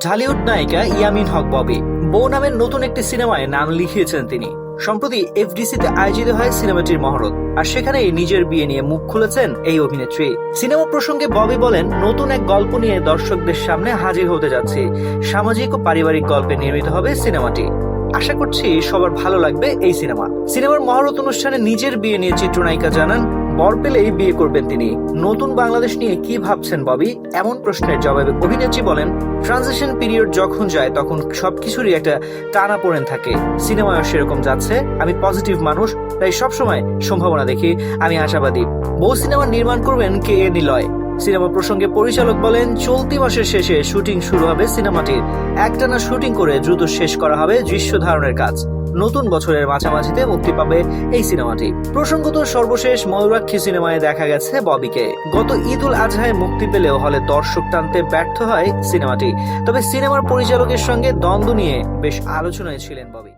ঢালিউড নায়িকা ইয়ামিন হক ববি বউ নামের নতুন একটি সিনেমায় নাম লিখিয়েছেন তিনি। সম্প্রতি এফডিসিতে আয়োজিত হয় সিনেমাটির মহরত, আর সেখানেই নিজের বিয়ে নিয়ে মুখ খুলেছেন এই অভিনেত্রী। সিনেমা প্রসঙ্গে ববি বলেন, নতুন এক গল্প নিয়ে দর্শকদের সামনে হাজির হতে যাচ্ছি। সামাজিক ও পারিবারিক গল্পে নির্মিত হবে সিনেমাটি। আশা করছি সবার ভালো লাগবে এই সিনেমা। সিনেমার মহরত অনুষ্ঠানে নিজের বিয়ে নিয়ে চিত্রনায়িকা জানান বর পেলেই বিয়ে করবেন তিনি। নতুন বাংলাদেশ নিয়ে কি ভাবছেন ববি? এমন প্রশ্নের জবাবে অভিনেত্রী বলেন ট্রানজিশন পিরিয়ড যখন যায়, তখন সবকিছুরই একটা টানা পড়েন থাকে। সিনেমায় সেরকম যাচ্ছে। আমি পজিটিভ মানুষ, তাই সবসময় সম্ভাবনা দেখি। আমি আশাবাদী। বহু সিনেমা নির্মাণ করবেন কে এ নিলয়? সিনেমা প্রসঙ্গে পরিচালক বলেন, চলতি মাসের শেষে শুটিং শুরু হবে সিনেমাটির। একটানা শুটিং করে দ্রুত শেষ করা হবে দৃশ্য ধারণের কাজ। নতুন বছরের মাঝামাঝিতে মুক্তি পাবে এই সিনেমাটি। প্রসঙ্গত সর্বশেষ ময়ূরাক্ষী সিনেমায় দেখা গেছে ববিকে। গত ঈদ উল আজহায় মুক্তি পেলেও হলে দর্শক টানতে ব্যর্থ হয় সিনেমাটি। তবে সিনেমার পরিচালকের সঙ্গে দ্বন্দ্ব নিয়ে বেশ আলোচনায় ছিলেন ববি।